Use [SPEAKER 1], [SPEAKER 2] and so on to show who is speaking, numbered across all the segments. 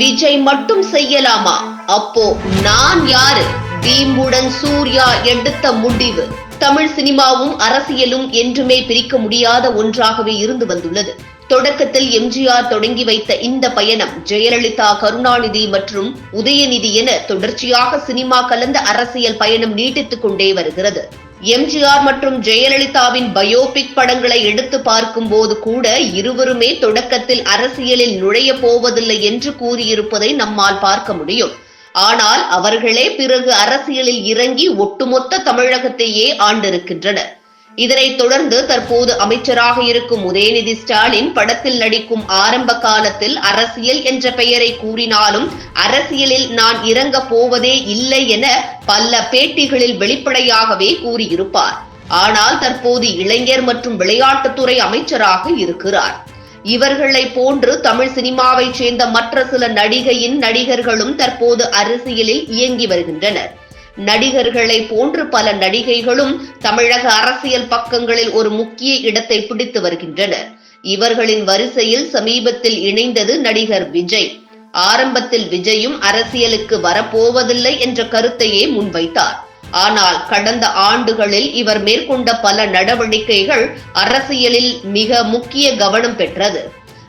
[SPEAKER 1] விஜய் மட்டும் செய்யலாமா? அப்போ நான் யாரு? தீம்புடன் சூர்யா எடுத்த முடிவு. தமிழ் சினிமாவும் அரசியலும் என்றுமே பிரிக்க முடியாத ஒன்றாகவே இருந்து வந்துள்ளது. தொடக்கத்தில் எம்ஜிஆர் தொடங்கி வைத்த இந்த பயணம் ஜெயலலிதா கருணாநிதி மற்றும் உதயநிதி என தொடர்ச்சியாக சினிமா கலந்த அரசியல் பயணம் நீட்டித்துக் கொண்டே வருகிறது. எம்ஜிஆர் மற்றும் ஜெயலலிதாவின் பயோபிக் படங்களை எடுத்து பார்க்கும்போது கூட இருவருமே தொடக்கத்தில் அரசியலில் நுழைய போவதில்லை என்று கூறியிருப்பதை நம்மால் பார்க்க முடியும். ஆனால் அவர்களே பிறகு அரசியலில் இறங்கி ஒட்டுமொத்த தமிழகத்தையே ஆண்டிருக்கின்றனர். இதனைத் தொடர்ந்து தற்போது அமைச்சராக இருக்கும் உதயநிதி ஸ்டாலின் படத்தில் நடிக்கும் ஆரம்ப காலத்தில் அரசியல் என்ற பெயரை கூறினாலும் அரசியலில் நான் இறங்க போவதே இல்லை என பல பேட்டிகளில் வெளிப்படையாகவே கூறியிருப்பார். ஆனால் தற்போது இளைஞர் மற்றும் விளையாட்டுத்துறை அமைச்சராக இருக்கிறார். இவர்களை போன்று தமிழ் சினிமாவைச் சேர்ந்த மற்ற சில நடிகையின் நடிகர்களும் தற்போது அரசியலில் இயங்கி வருகின்றனர். நடிகர்களை போன்று பல நடிகைகளும் தமிழக அரசியல் பக்கங்களில் ஒரு முக்கிய இடத்தை பிடித்து வருகின்றனர். இவர்களின் வரிசையில் சமீபத்தில் இணைந்தது நடிகர் விஜய். ஆரம்பத்தில் விஜயும் அரசியலுக்கு வரப்போவதில்லை என்ற கருத்தையே முன்வைத்தார். ஆனால் கடந்த ஆண்டுகளில் இவர் மேற்கொண்ட பல நடவடிக்கைகள் அரசியலில் மிக முக்கிய கவனம் பெற்றது.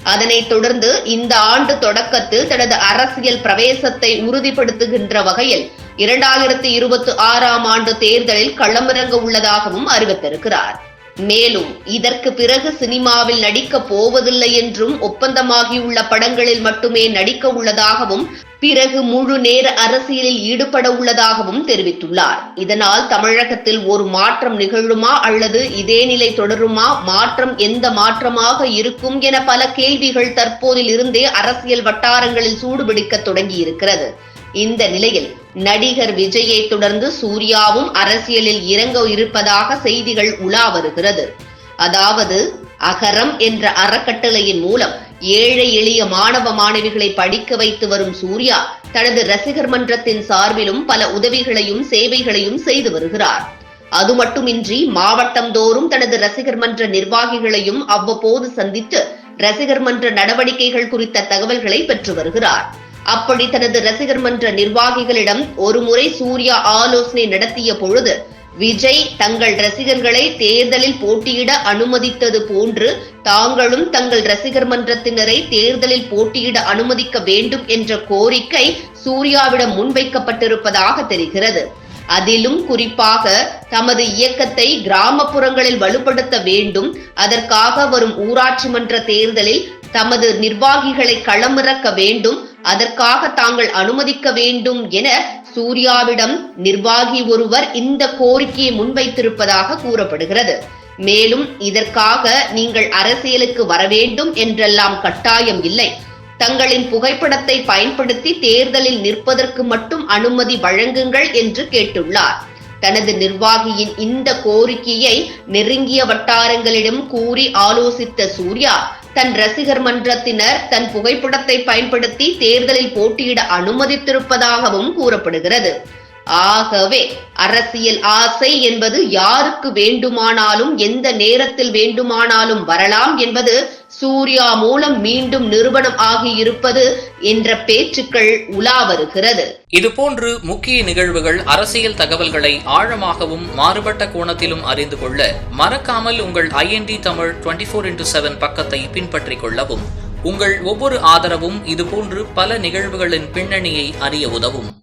[SPEAKER 1] அதனைத் தொடர்ந்து இந்த ஆண்டு தொடக்கத்தில் தனது அரசியல் பிரவேசத்தை உறுதிப்படுத்துகின்ற வகையில் இரண்டாயிரத்தி இருபத்தி ஆறாம் ஆண்டு தேர்தலில் களமிறங்க உள்ளதாகவும் அறிவித்திருக்கிறார். மேலும் இதற்கு பிறகு சினிமாவில் நடிக்க போவதில்லை என்றும் ஒப்பந்தமாகியுள்ள படங்களில் மட்டுமே நடிக்க உள்ளதாகவும் பிறகு முழு நேர அரசியலில் ஈடுபட உள்ளதாகவும் தெரிவித்துள்ளார். இதனால் தமிழகத்தில் ஒரு மாற்றம் நிகழுமா அல்லது இதே நிலை தொடருமா? மாற்றம் எந்த மாற்றமாக இருக்கும் என பல கேள்விகள் தற்போதில் இருந்தே அரசியல் வட்டாரங்களில் சூடுபிடிக்க தொடங்கியிருக்கிறது. இந்த நிலையில் நடிகர் விஜயை தொடர்ந்து சூர்யாவும் அரசியலில் இறங்க இருப்பதாக செய்திகள் உலா வருகிறது. அதாவது அகரம் என்ற அறக்கட்டளையின் மூலம் ஏழை எளிய மாணவ மாணவிகளை படிக்க வைத்து வரும் சூர்யா தனது ரசிகர் மன்றத்தின் சார்பிலும் பல உதவிகளையும் சேவைகளையும் செய்து வருகிறார். அது மட்டுமின்றி மாவட்டம் தோறும் தனது ரசிகர் மன்ற நிர்வாகிகளையும் அவ்வப்போது சந்தித்து ரசிகர் மன்ற நடவடிக்கைகள் குறித்த தகவல்களை பெற்று வருகிறார். அப்படி தனது ரசிகர் மன்ற நிர்வாகிகளிடம் ஒருமுறை சூர்யா ஆலோசனை நடத்திய பொழுது விஜய் தங்கள் ரசிகர்களை தேர்தலில் போட்டியிட அனுமதித்தது போன்று தாங்களும் தங்கள் ரசிகர் மன்றத்தினரை தேர்தலில் போட்டியிட அனுமதிக்க வேண்டும் என்ற கோரிக்கை சூர்யாவிடம் முன்வைக்கப்பட்டிருப்பதாக தெரிகிறது. அதிலும் குறிப்பாக தமது இயக்கத்தை கிராமப்புறங்களில் வலுப்படுத்த வேண்டும். அதற்காக வரும் ஊராட்சி மன்ற தேர்தலில் தமது நிர்வாகிகளை களமிறக்க வேண்டும். அதற்காக தாங்கள் அனுமதிக்க வேண்டும் என சூர்யாவிடம் நிர்வாகி ஒருவர் இந்த கோரிக்கையை முன்வைத்திருப்பதாக கூறப்படுகிறது. மேலும் இதற்காக நீங்கள் அரசியலுக்கு வர வேண்டும் என்றெல்லாம் கட்டாயம் இல்லை. தங்களின் புகைப்படத்தை பயன்படுத்தி தேர்தலில் நிற்பதற்கு மட்டும் அனுமதி வழங்குங்கள் என்று கேட்டுள்ளார். தனது நிர்வாகியின் இந்த கோரிக்கையை நெருங்கிய வட்டாரங்களிடம் கூறி ஆலோசித்த சூர்யா தன் ரசிகர் மன்றத்தினர் தன் புகைப்படத்தை பயன்படுத்தி தேர்தலில் போட்டியிட அனுமதித்திருப்பதாகவும் கூறப்படுகிறது. ஆகவே அரசியல் ஆசை என்பது யாருக்கு வேண்டுமானாலும் எந்த நேரத்தில் வேண்டுமானாலும் வரலாம் என்பது சூர்யா மூலம் மீண்டும் நிறுவனம் ஆகியிருப்பது என்ற பேச்சுக்கள் உலா வருகிறது.
[SPEAKER 2] இதுபோன்று முக்கிய நிகழ்வுகள் அரசியல் தகவல்களை ஆழமாகவும் மாறுபட்ட கோணத்திலும் அறிந்து கொள்ள மறக்காமல் உங்கள் IND Tamil twenty four into seven பக்கத்தை பின்பற்றிக் கொள்ளவும். உங்கள் ஒவ்வொரு ஆதரவும் இதுபோன்று பல நிகழ்வுகளின் பின்னணியை அறிய உதவும்.